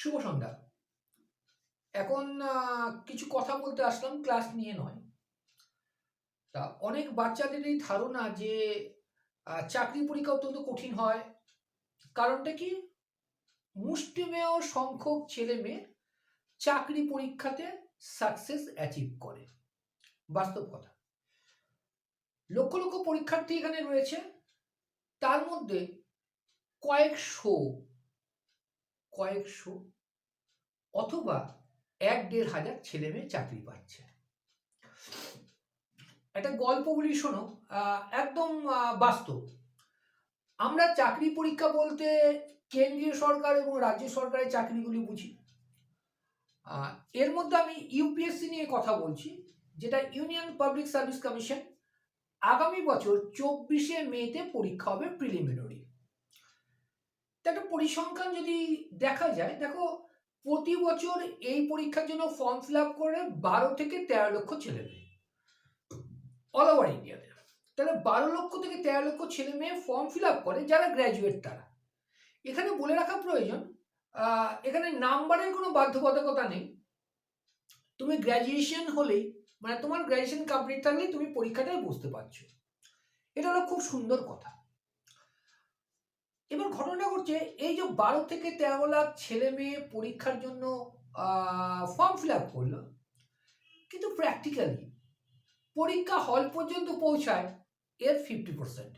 শুভ সন্ধ্যা এখন কিছু কথা বলতে আসলাম ক্লাস নিয়ে নয়। তা অনেক বাচ্চাদের এই ধারণা যে চাকরি পরীক্ষা অত্যন্ত কঠিন হয়। কারণটা কি? মুষ্টিমেয় সংখ্যক ছেলে মেয়ে চাকরি পরীক্ষাতে সাকসেস অ্যাচিভ করে। বাস্তব কথা। লক্ষ লক্ষ পরীক্ষার্থী এখানে রয়েছে। তার মধ্যে কয়েকশো কয়েকশো অথবা এক দেড় হাজার ছেলে মেয়ে চাকরি পাচ্ছে। একটা গল্প বলি, শোনো। একদম বাস্তব। আমরা চাকরি পরীক্ষা বলতে কেন্দ্রীয় সরকার এবং রাজ্য সরকারের চাকরিগুলি বুঝি। এর মধ্যে আমি ইউপিএসসি নিয়ে কথা বলছি, যেটা ইউনিয়ন পাবলিক সার্ভিস কমিশন আগামী বছর চব্বিশে মেতে পরীক্ষা হবে প্রিলিমিনারি। একটা পরিসংখ্যান যদি দেখা যায়, দেখো প্রতি বছর এই পরীক্ষার জন্য ফর্ম ফিল আপ করে বারো থেকে তেরো লক্ষ ছেলে মেয়ে। অল ওভার ইন্ডিয়াতে তাহলে বারো লক্ষ থেকে তেরো লক্ষ ছেলে মেয়ে ফর্ম ফিল আপ করে যারা গ্র্যাজুয়েট তারা। এখানে বলে রাখা প্রয়োজন এখানে নাম্বারের কোনো বাধ্যবাধকতা নেই। তুমি গ্র্যাজুয়েশন হলেই মানে তোমার গ্র্যাজুয়েশন কমপ্লিট থাকলেই তুমি পরীক্ষাটাই বুঝতে পারছ। এটা হলো খুব সুন্দর কথা। এবার ঘটনাটা ঘটছে, এই যে বারো থেকে তেরো লাখ ছেলে মেয়ে পরীক্ষার জন্য ফর্ম ফিল আপ করল। কিন্তু প্র্যাকটিক্যালি পরীক্ষা হল পর্যন্ত পৌঁছায়, এর ফিফটি পার্সেন্ট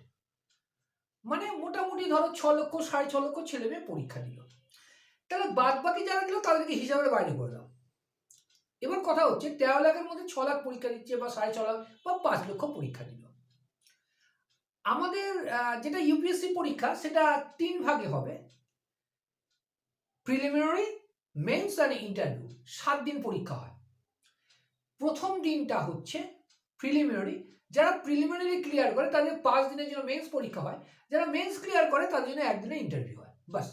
মানে মোটামুটি ধরো ছ লক্ষ, সাড়ে ছ লক্ষ ছেলে মেয়ে পরীক্ষা দিল। তাহলে বাদ বাকি যারা দিল, তাদেরকে হিসাবের বাইরে করলাম এবার কথা হচ্ছে, তেরো লাখের মধ্যে ছ লাখ পরীক্ষা দিচ্ছে বা সাড়ে ছ লাখ বা পাঁচ লক্ষ পরীক্ষা দিল। আমাদের যেটা ইউপিএসসি পরীক্ষা, সেটা তিন ভাগে হবে। প্রিলিমিনারি মেন্স অ্যান্ড ইন্টারভিউ সাত দিন পরীক্ষা হয়। প্রথম দিনটা হচ্ছে প্রিলিমিনারি যারা প্রিলিমিনারি ক্লিয়ার করে, তাদের পাঁচ দিনের জন্য মেন্স পরীক্ষা হয়। যারা মেন্স ক্লিয়ার করে, তাদের জন্য একদিনে ইন্টারভিউ হয়। বাস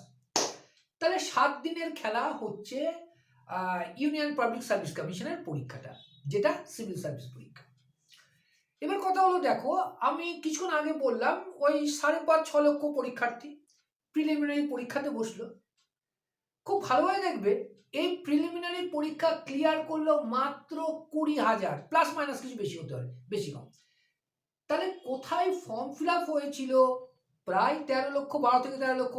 তাহলে সাত দিনের খেলা হচ্ছে ইউনিয়ন পাবলিক সার্ভিস কমিশনের পরীক্ষাটা, যেটা সিভিল সার্ভিস পরীক্ষা। এবার কথা হলো দেখো, আমি কিছুক্ষণ আগে বললাম, ওই সাড়ে পাঁচ, ছ লক্ষ পরীক্ষার্থী প্রিলিমিনারি পরীক্ষাতে বসল। খুব ভালোভাবে দেখবে, এই প্রিলিমিনারি পরীক্ষা ক্লিয়ার করল মাত্র কুড়ি হাজার প্লাস মাইনাস কিছু বেশি হতে পারে, বেশি কম। তাহলে কোথায় ফর্ম ফিল আপ হয়েছিল? প্রায় তেরো লক্ষ, বারো থেকে তেরো লক্ষ।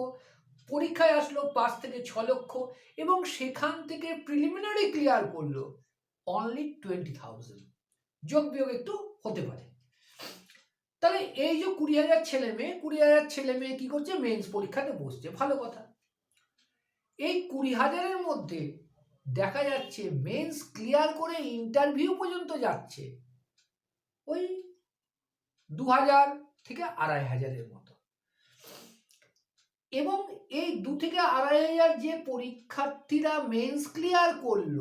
পরীক্ষায় আসলো পাঁচ থেকে ছ লক্ষ এবং সেখান থেকে প্রিলিমিনারি ক্লিয়ার করল অনলি টোয়েন্টি থাউজেন্ড যোগ বিয়োগ একটু হতে পারে। তাহলে এই যে কুড়ি হাজার ছেলে মেয়ে, কুড়ি হাজার ছেলে মেয়ে কি করছে? মেন্স পরীক্ষাতে বসছে, ভালো কথা। এই কুড়ি হাজারের মধ্যে দেখা যাচ্ছে মেন্স ক্লিয়ার করে ইন্টারভিউ পর্যন্ত যাচ্ছে ওই দু হাজার থেকে আড়াই হাজারের মতো। এবং এই দু থেকে আড়াই হাজার যে পরীক্ষার্থীরা মেন্স ক্লিয়ার করল,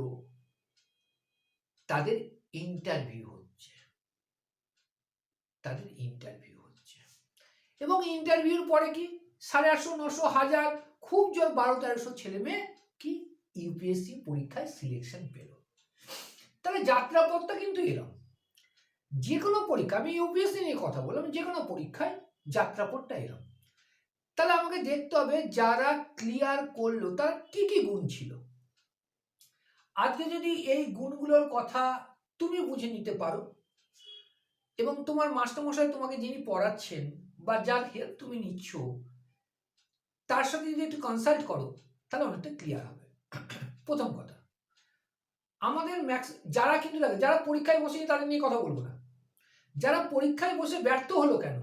তাদের ইন্টারভিউ তাদের ইন্টারভিউ হচ্ছে। এবং ইন্টারভিউর পরে কি? সাড়ে আটশো, নশো, হাজার, খুব জোর বারো, তেরোশো ছেলে মেয়ে কি? ইউপিএসসি পরীক্ষায় সিলেকশন পেল। তাহলে যাত্রাপথটা কিন্তু এরকম। যে কোনো পরীক্ষা, আমি ইউপিএসসি নিয়ে কথা বললাম যে কোনো পরীক্ষায় যাত্রাপথটা এরকম। তাহলে আমাকে দেখতে হবে যারা ক্লিয়ার করল, তার কি কি গুণ ছিল? আজকে যদি এই গুণগুলোর কথা তুমি বুঝে নিতে পারো এবং তোমার মাস্টারমশাই তোমাকে যিনি পড়াচ্ছেন বা যার হেল্প তুমি নিচ্ছ, তার সাথে যদি একটু কনসাল্ট করো, তাহলে অনেকটা ক্লিয়ার হবে। প্রথম কথা, আমাদের ম্যাক্স যারা কিন্তু দেখো, যারা পরীক্ষায় বসেনি তাদের নিয়ে কথা বলব না। যারা পরীক্ষায় বসে ব্যর্থ হলো কেন?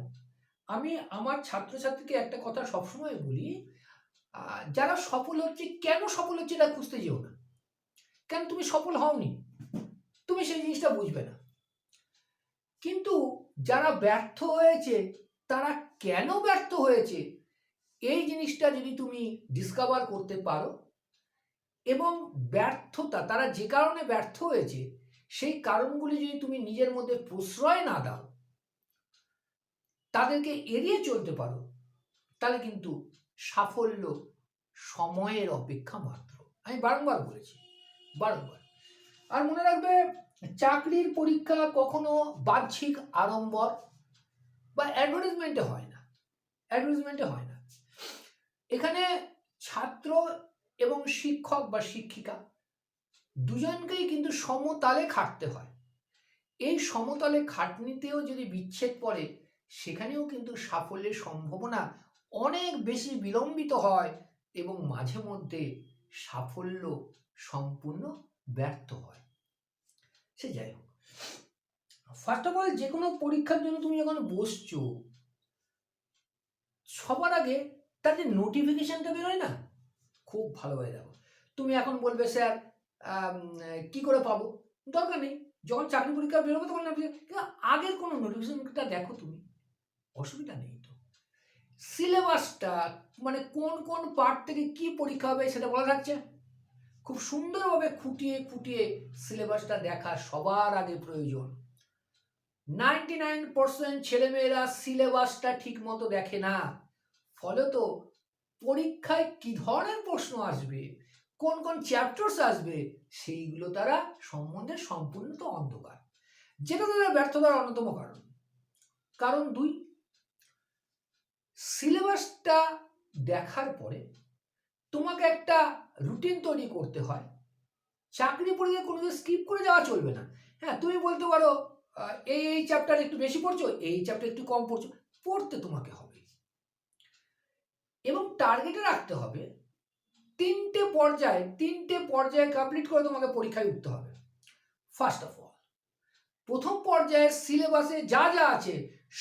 আমি আমার ছাত্রছাত্রীকে একটা কথা সবসময় বলি যারা সফল হচ্ছে, কেন সফল হচ্ছে এটা খুঁজতে যেও না। কেন তুমি সফল হওনি? তুমি সেই জিনিসটা বুঝবে না। কিন্তু যারা ব্যর্থ হয়েছে, তারা কেন ব্যর্থ হয়েছে? এই জিনিসটা যদি তুমি ডিসকভার করতে পারো, এবং ব্যর্থতা, তারা যে কারণে ব্যর্থ হয়েছে, সেই কারণগুলি যদি তুমি নিজের মধ্যে প্রশ্রয় না দাও, তাদেরকে এড়িয়ে চলতে পারো, তাহলে কিন্তু সাফল্য সময়ের অপেক্ষা মাত্র। আমি বারংবার বলেছি, বারংবার। আর মনে রাখবে চাকরির পরীক্ষা কখনো বাহ্যিক আড়ম্বর বা অ্যাডভার্টাইজমেন্টে হয় না। অ্যাডভার্টাইজমেন্টে হয় না। এখানে ছাত্র এবং শিক্ষক বা শিক্ষিকা দুজনকেই কিন্তু সমতালে খাটতে হয়। এই সমতলে খাটনিতেও যদি বিচ্ছেদ পড়ে, সেখানেও কিন্তু সাফল্যের সম্ভাবনা অনেক বেশি বিলম্বিত হয় এবং মাঝে মধ্যে সাফল্য সম্পূর্ণ ব্যর্থ হয়। সে যাই হোক। ফার্স্ট অফ অল যে কোনো পরীক্ষার জন্য তুমি যখন বসছো, সবার আগে তার যে নোটিফিকেশনটা বেরোয় না, খুব ভালোভাবে দেখো। তুমি এখন বলবে, স্যার কি করে পাবো? দরকার নেই। যখন চাকরি পরীক্ষা বেরোবে, তখন কিন্তু আগের কোনো নোটিফিকেশনটা দেখো তুমি। অসুবিধা নেই তো। সিলেবাসটা মানে কোন কোন পার্ট থেকে কি পরীক্ষা হবে সেটা বলা থাকছে। খুব সুন্দরভাবে খুঁটিয়ে খুঁটিয়ে সিলেবাসটা দেখা সবার আগে প্রয়োজন। নাইনটি নাইন পার্সেন্ট ছেলেমেয়েরা সিলেবাসটা ঠিক মতো দেখে না। ফলে তো পরীক্ষায় কি ধরনের প্রশ্ন আসবে, কোন কোন চ্যাপ্টার্স আসবে, সেইগুলো তারা সম্বন্ধে সম্পূর্ণ তো অন্ধকার। যেটা তাদের ব্যর্থতার অন্যতম কারণ। কারণ দুই সিলেবাসটা দেখার পরে তোমাকে একটা রুটিন তৈরি করতে হয়। চাকরি পড়ে কোনো স্কিপ করে যাওয়া চলবে না। হ্যাঁ তুমি বলতে পারো এই এই চ্যাপ্টার একটু বেশি পড়ছো, এই চ্যাপ্টার একটু কম পড়ছো, পড়তে তোমাকে হবে। এবং টার্গেটে রাখতে হবে, তিনটে পর্যায়ে তিনটে পর্যায়ে কমপ্লিট করে তোমাকে পরীক্ষায় উঠতে হবে। ফার্স্ট অফ অল প্রথম পর্যায়ে সিলেবাসে যা যা আছে,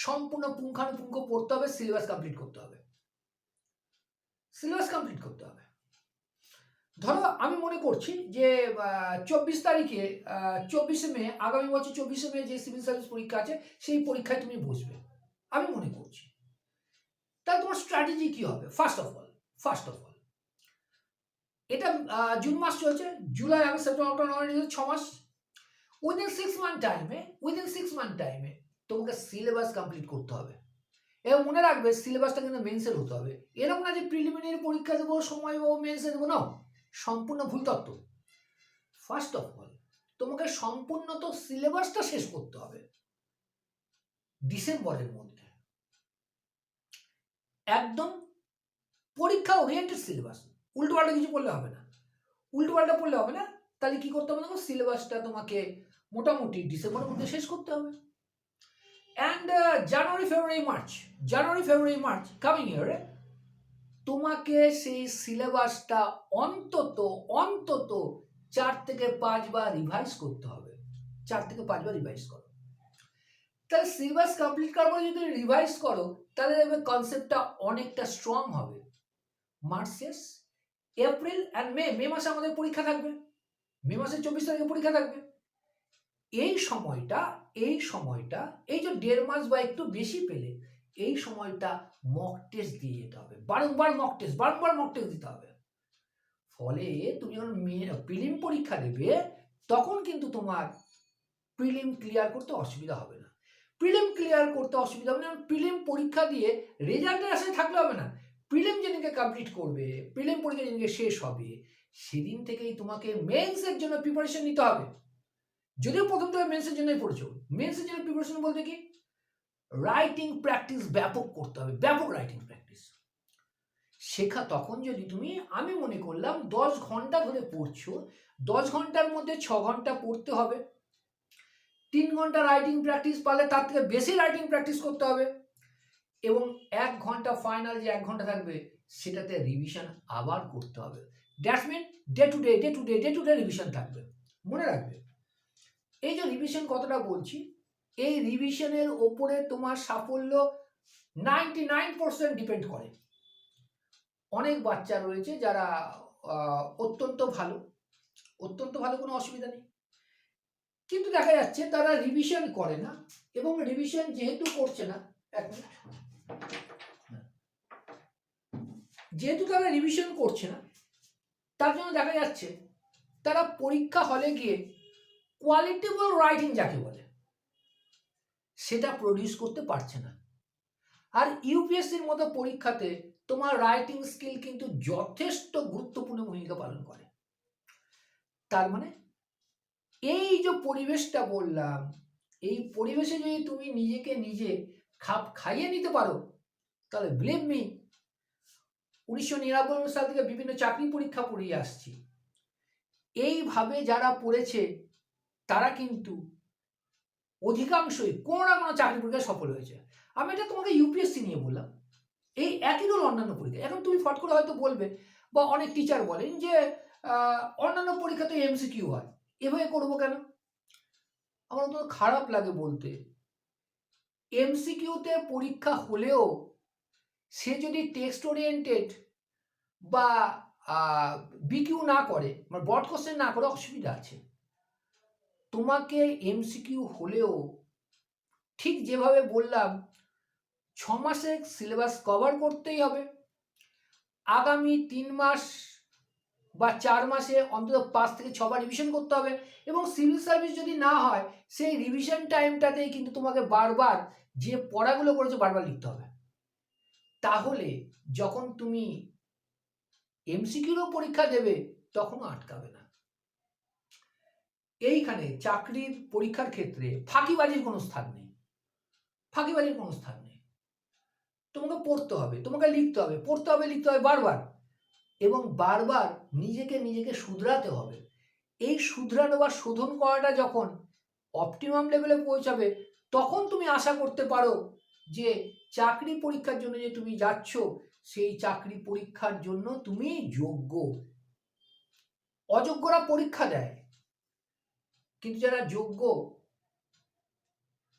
সম্পূর্ণ পুঙ্খানুপুঙ্খ পড়তে হবে সিলেবাস কমপ্লিট করতে হবে। সিলেবাস কমপ্লিট করতে হবে। ধরো আমি মনে করছি যে চব্বিশ তারিখে চব্বিশে মে, আগামী বছর চব্বিশে মে যে সিভিল সার্ভিস পরীক্ষা আছে, সেই পরীক্ষায় তুমি বসবে। আমি মনে করছি। তাহলে তোমার স্ট্র্যাটেজি কি হবে? First of all first of all এটা জুন মাস চলছে, July, August, September, October, November ছ মাস। উইদিন সিক্স মান্থ টাইমে উইদিন সিক্স মান্থ টাইমে তোমাকে সিলেবাস কমপ্লিট করতে হবে। এবং মনে রাখবে সিলেবাসটা কিন্তু মেন্সের হতে হবে। এরকম না যে প্রিলিমিনারি পরীক্ষা দেবো সময় পাবো মেন্সে দেবো না সম্পূর্ণ ভুল তত্ত্ব। ফার্স্ট অফ অল তোমাকে সম্পূর্ণ তো সিলেবাসটা শেষ করতে হবে। ডিসেম্বরের মধ্যে। একদম পরীক্ষা ওরিয়েন্টেড সিলেবাস উল্টো পাল্টা কিছু পড়লে হবে না। উল্টো পাল্টা পড়লে হবে না, তাহলে কি করতে হবে দেখো সিলেবাসটা তোমাকে মোটামুটি ডিসেম্বরের মধ্যে শেষ করতে হবে। And January February March January February March coming ইয়ারে তোমাকে সেই সিলেবাসটা অন্তত অন্তত চার থেকে পাঁচবার রিভাইজ করতে হবে। চার থেকে পাঁচবার রিভাইজ করো। তাহলে সিলেবাস কমপ্লিট করার পরে যদি রিভাইজ করো, তাহলে দেখবে কনসেপ্টটা অনেকটা স্ট্রং হবে। মার্চ শেষ এপ্রিল অ্যান্ড মে মে মাসে আমাদের পরীক্ষা থাকবে। মে মাসের চব্বিশ তারিখে পরীক্ষা থাকবে। এই সময়টা এই সময়টা, এই যে দেড় মাস বা একটু বেশি পেলে, এই সময়টা মক টেস্ট দিয়ে যেতে হবে। বারংবার মক টেস্ট বারংবার মক টেস্ট দিতে হবে। ফলে তুমি যখন প্রিলিম পরীক্ষা দেবে, তখন কিন্তু তোমার প্রিলিম ক্লিয়ার করতে অসুবিধা হবে না। প্রিলিম ক্লিয়ার করতে অসুবিধা হবে না প্রিলিম পরীক্ষা দিয়ে রেজাল্টের আশায় থাকলে হবে না। প্রিলিম যেদিনকে কমপ্লিট করবে প্রিলিম পরীক্ষা যেদিনকে শেষ হবে, সেদিন থেকেই তোমাকে মেন্সের জন্য প্রিপারেশন নিতে হবে। যদিও প্রথম থেকে মেন্সের জন্যই পড়ছো মেন্সের জন্য প্রিপারেশন বলতে কি? রাইটিং প্র্যাকটিস ব্যাপক করতে হবে, ব্যাপক রাইটিং প্র্যাকটিস শেখা তখন যদি তুমি, আমি মনে করলাম দশ ঘণ্টা ধরে পড়ছো, দশ ঘণ্টার মধ্যে ছ ঘণ্টা পড়তে হবে। তিন ঘণ্টা রাইটিং প্র্যাকটিস পালে তার থেকে বেশি রাইটিং প্র্যাকটিস করতে হবে। এবং এক ঘণ্টা ফাইনাল যে এক ঘণ্টা থাকবে, সেটাতে রিভিশন আবার করতে হবে। That's mean day to day day to day day to day revision থাকবে। মনে রাখবে? এই যে রিভিশন কতটা বলছি এই রিভিশনের ওপরে তোমার সাফল্য নাইনটি নাইন পার্সেন্ট ডিপেন্ড করে। অনেক বাচ্চা রয়েছে যারা অত্যন্ত ভালো অত্যন্ত ভালো কোনো অসুবিধা নেই। কিন্তু দেখা যাচ্ছে তারা রিভিশন করে না এবং রিভিশন যেহেতু করছে না, এক যেহেতু তারা রিভিশন করছে না, তার জন্য দেখা যাচ্ছে তারা পরীক্ষা হলে গিয়ে কোয়ালিটেবল রাইটিং যাকে বলে সেটা প্রডিউস করতে পারছে না। আর ইউপিএসসির মতো পরীক্ষাতে তোমার রাইটিং স্কিল কিন্তু যথেষ্ট গুরুত্বপূর্ণ ভূমিকা পালন করে। তার মানে এই যে পরিবেশটা বললাম, এই পরিবেশে যদি তুমি নিজেকে নিজে খাপ খাইয়ে নিতে পারো, তাহলে বিলিভ মি উনিশশো নিরানব্বই সাল থেকে বিভিন্ন চাকরি পরীক্ষা পড়িয়ে আসছি। এইভাবে যারা পড়েছে, তারা কিন্তু অধিকাংশই কোনো না কোনো চাকরি পরীক্ষায় সফল হয়েছে। আমি এটা তোমাকে ইউপিএসসি নিয়ে বললাম। এই একই রোল অন্যান্য পরীক্ষা এখন তুমি ফট করে হয়তো বলবে বা অনেক টিচার বলেন যে অন্যান্য পরীক্ষা তো এমসিকিউ হয়। এভাবে করব কেন? আমার তো খারাপ লাগে বলতে। এমসিকিউতে পরীক্ষা হলেও সে যদি টেক্সট ওরিয়েন্টেড বা বিকিউ না করে মানে ব্রড কোশ্চেন না করে, অসুবিধা আছে। তোমাকে এমসিকিউ হলেও ঠিক যেভাবে বললাম, ছ মাসের সিলেবাস কভার করতেই হবে। আগামী তিন মাস বা চার মাসে অন্তত পাঁচ থেকে ছবার রিভিশন করতে হবে এবং সিভিল সার্ভিস যদি না হয়, সেই রিভিশন টাইমটাতেই কিন্তু তোমাকে বারবার যে পড়াগুলো করেছ বারবার লিখতে হবে। তাহলে যখন তুমি এমসিকিউরও পরীক্ষা দেবে, তখনও আটকাবে না। এইখানে চাকরির পরীক্ষার ক্ষেত্রে ফাঁকিবাজির কোনো স্থান নেই। ফাঁকিবাজির কোনো স্থান নেই। তোমাকে পড়তে হবে, তোমাকে লিখতে হবে, পড়তে হবে, লিখতে হবে বারবার। এবং বারবার নিজেকে নিজেকে শুধরাতে হবে। এই শুধরানো বা শোধন করাটা যখন অপটিমাম লেভেলে পৌঁছাবে, তখন তুমি আশা করতে পারো যে চাকরি পরীক্ষার জন্য যে তুমি যাচ্ছ, সেই চাকরি পরীক্ষার জন্য তুমি যোগ্য। অযোগ্যরা পরীক্ষা দেয়। কিন্তু যারা যোগ্য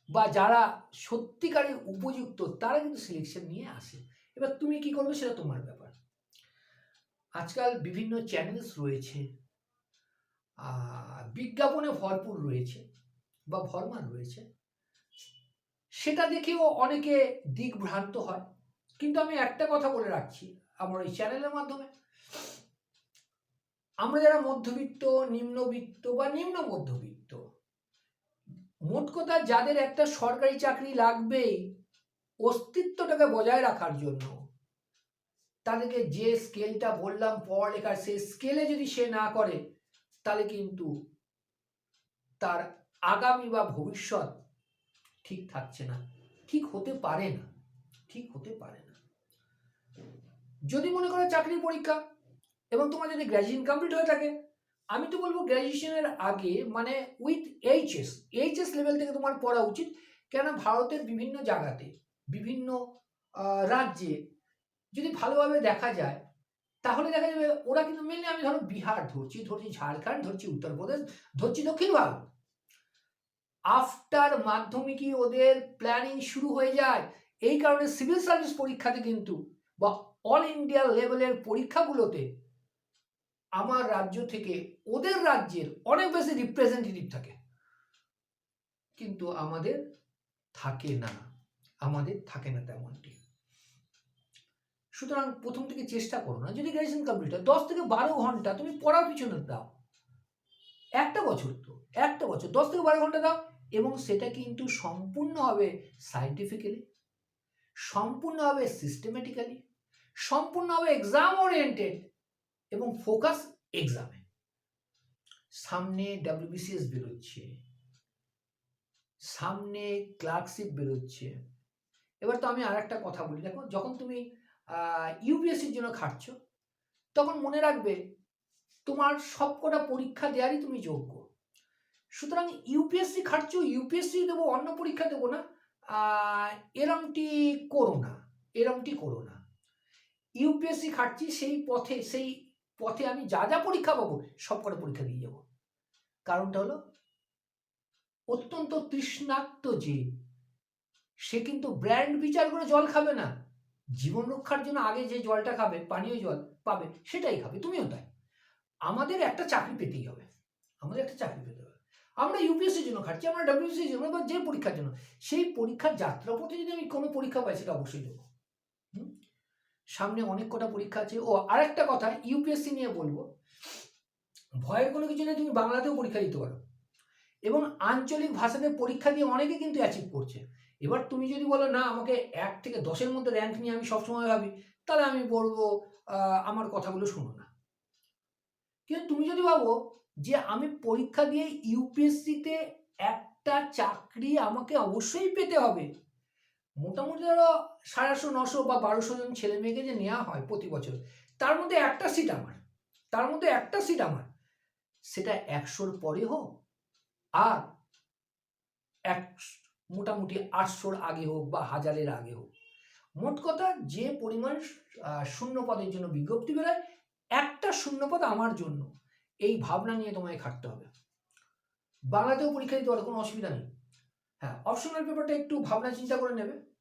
বা যারা সত্যিকারের উপযুক্ত, তারা কিন্তু সিলেকশন নিয়ে আসে। এবার তুমি কি করবে সেটা তোমার ব্যাপার। আজকাল বিভিন্ন চ্যানেলস রয়েছে বিজ্ঞাপনে ভরপুর রয়েছে বা ভরমান রয়েছে। সেটা দেখেও অনেকে দিকভ্রান্ত হয়। কিন্তু আমি একটা কথা বলে রাখছি আমার এই চ্যানেলের মাধ্যমে। আমরা যারা মধ্যবিত্ত, নিম্নবিত্ত বা নিম্ন মধ্যবিত্ত, মোট কথা যাদের একটা সরকারি চাকরি লাগবে অস্তিত্বটাকে বজায় রাখার জন্য, তাদেরকে যে স্কেলটা বললাম পড়ালেখার, সেই স্কেলে যদি সে না করে, তাহলে কিন্তু তার আগামী বা ভবিষ্যৎ ঠিক থাকছে না। ঠিক হতে পারে না। ঠিক হতে পারে না। যদি মনে করো চাকরির পরীক্ষা এবং তোমার যদি গ্র্যাজুয়েশন কমপ্লিট হয়ে থাকে, আমি তো বলব গ্র্যাজুয়েশনের আগে মানে উইথ এইচএস এইচএস লেভেল থেকে তোমার পড়া উচিত। কেন ভারতের বিভিন্ন জায়গাতে, বিভিন্ন রাজ্যে যদি ভালোভাবে দেখা যায়, তাহলে দেখা যাবে ওরা কিন্তু মেনলি আমি ধরো বিহার ধরছি ধরছি ঝাড়খণ্ড, ধরছি উত্তরপ্রদেশ, ধরছি দক্ষিণ ভারত। আফটার মাধ্যমিকই ওদের প্ল্যানিং শুরু হয়ে যায়, এই কারণে সিভিল সার্ভিস পরীক্ষাতে কিন্তু বা অল ইন্ডিয়া লেভেলের পরীক্ষাগুলোতে আমার রাজ্য থেকে ওদের রাজ্যের অনেক বেশি রিপ্রেজেন্টেটিভ থাকে। কিন্তু আমাদের থাকে না। আমাদের থাকে না তেমনটি। সুতরাং প্রথম থেকে চেষ্টা করো না। যদি গ্র্যাজুয়েশন কমপ্লিট হয়, দশ থেকে বারো ঘণ্টা তুমি পড়ার পিছনে দাও। একটা বছর তো, একটা বছর, দশ থেকে বারো ঘণ্টা দাও এবং সেটা কিন্তু সম্পূর্ণ হবে সাইন্টিফিক্যালি সম্পূর্ণ হবে সিস্টেমেটিক্যালি সম্পূর্ণ হবে এক্সাম ওরিয়েন্টেড এবং ফোকাস এক্সামে। সামনে ডাব্লিউবিসিএস বেরোচ্ছে। সামনে ক্লার্কশিপ বেরোচ্ছে। এবার তো আমি আর একটা কথা বলি। দেখো, যখন তুমি ইউপিএসসির জন্য খাটছ, তখন মনে রাখবে তোমার সবকটা পরীক্ষা দেওয়ারই তুমি যোগ্য। সুতরাং ইউপিএসসি খাটছো ইউপিএসসি দেবো, অন্য পরীক্ষা দেবো না। এরমটি করো না। এরমটি করো না। ইউপিএসসি খাটছি সেই পথে, সেই পথে আমি যা যা পরীক্ষা পাবো, সব কটা পরীক্ষা দিয়ে যাব। কারণটা হলো, অত্যন্ত তৃষ্ণাক্ত যে, সে কিন্তু ব্র্যান্ড বিচার করে জল খাবে না। জীবন রক্ষার জন্য আগে যে জলটা খাবে, পানীয় জল পাবে, সেটাই খাবে, তুমিও তাই। আমাদের একটা চাকরি পেতেই হবে। আমাদের একটা চাকরি পেতে হবে। আমরা ইউপিএসসির জন্য খাচ্ছি আমরা ডাব্লিউসির জন্য, বা যে পরীক্ষার জন্য। সেই পরীক্ষার যাত্রাপথে যদি আমি কোনো পরীক্ষা পাই, সেটা অবশ্যই দেবো? সামনে অনেক কটা পরীক্ষা আছে। ও, আরেকটা কথা ইউপিএসসি নিয়ে বলব। ভয়ের কোনো কিছু নেই, তুমি বাংলাতেও পরীক্ষা দিতে পারো। এবং আঞ্চলিক ভাষাতে পরীক্ষা দিয়ে অনেকে কিন্তু অ্যাচিভ করছে। এবার তুমি যদি বলো, না, আমাকে এক থেকে দশের মধ্যে র্যাঙ্ক নিয়ে আমি সবসময় ভাবি, তাহলে আমি বলব আমার কথাগুলো শুনো না। কিন্তু তুমি যদি ভাবো যে আমি পরীক্ষা দিয়ে ইউপিএসসিতে একটা চাকরি আমাকে অবশ্যই পেতে হবে, মোটামুটি ধরো সাড়ে আটশো, নশো বা বারোশো জন ছেলে মেয়েকে যে নেওয়া হয় প্রতি বছর, তার মধ্যে একটা সিট আমার, তার মধ্যে একটা সিট আমার। সেটা একশোর পরে হোক আর এক, মোটামুটি আটশোর আগে হোক বা হাজারের আগে হোক। মোট কথা যে পরিমাণ শূন্য পদের জন্য বিজ্ঞপ্তি বেরোয়, একটা শূন্য পদ আমার জন্য। এই ভাবনা নিয়ে তোমায় খাটতে হবে। বাংলাতেও পরীক্ষা দিতে পারো, কোনো অসুবিধা নেই। হ্যাঁ অপশনাল পেপারটা একটু ভাবনা চিন্তা করে নেবে।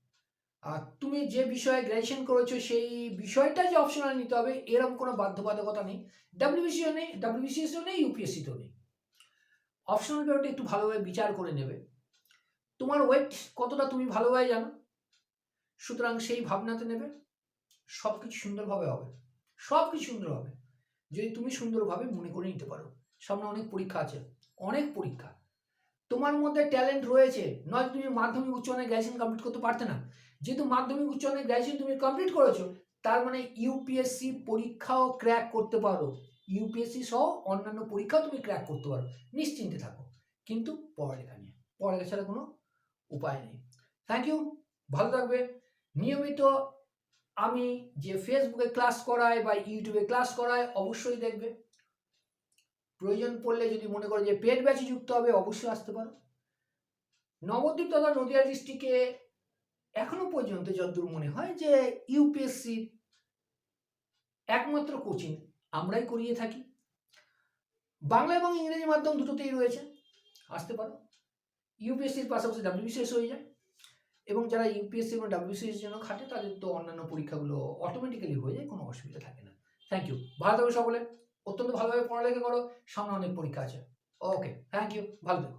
আর তুমি যে বিষয়ে গ্র্যাজুয়েশন করেছ, সেই বিষয়টা যে অপশনাল নিতে হবে, এরকম কোনো বাধ্যবাধকতা নেই। ডাব্লিউবিসিও নেই ডাব্লিউবিসিএসও নেই ইউপিএসসিতেও নেই। অপশনাল পেপারটা একটু ভালোভাবে বিচার করে নেবে। তোমার ওয়েট কতটা তুমি ভালোভাবে জানো? সুতরাং সেই ভাবনাতে নেবে। সব কিছু সুন্দরভাবে হবে। সব কিছু সুন্দর হবে। যদি তুমি সুন্দরভাবে মনে করে নিতে পারো। সামনে অনেক পরীক্ষা আছে। অনেক পরীক্ষা। তোমার মধ্যে ট্যালেন্ট রয়েছে নয় তুমি মাধ্যমিক উচ্চ মাধ্যমিক গ্র্যাজুয়েশন কমপ্লিট করতে পারতে না। যেহেতু মাধ্যমিক উচ্চ মাধ্যমিক গ্র্যাজুয়েশন তুমি কমপ্লিট করেছ, তার মানে ইউপিএসসি পরীক্ষাও ক্র্যাক করতে পারো। ইউপিএসসি সহ অন্যান্য পরীক্ষাও তুমি ক্র্যাক করতে পারো। নিশ্চিন্তে থাকো। কিন্তু পড়ালেখা নিয়ে, পড়ালেখা ছাড়া কোনো উপায় নেই। থ্যাংক ইউ ভালো থাকবে। নিয়মিত আমি যে ফেসবুকে ক্লাস করাই বা ইউটিউবে ক্লাস করাই, অবশ্যই দেখবে। প্রয়োজন পড়লে যদি মনে করো যে পেট ব্যাচে যুক্ত হবে, অবশ্যই আসতে পারো। নবদ্বীপ তথা নদিয়া ডিস্ট্রিক্টে এখনও পর্যন্ত যতদূর মনে হয় যে ইউপিএসসির একমাত্র কোচিং আমরাই করিয়ে থাকি। বাংলা এবং ইংরেজি মাধ্যম দুটোতেই রয়েছে, আসতে পারো। ইউপিএসসির পাশাপাশি ডাব্লিউবিসিএস হয়ে যায় এবং যারা ইউপিএসসি এবং ডাব্লিউবিসিএস জন্য খাটে, তাদের তো অন্যান্য পরীক্ষাগুলো অটোমেটিক্যালি হয়ে যায়, কোনো অসুবিধা থাকে না। থ্যাংক ইউ ভালো থাকবে সকলে। অত্যন্ত ভালোভাবে পড়ালেখা করো সামনে অনেক পরীক্ষা আছে। ওকে থ্যাংক ইউ ভালো থেকো।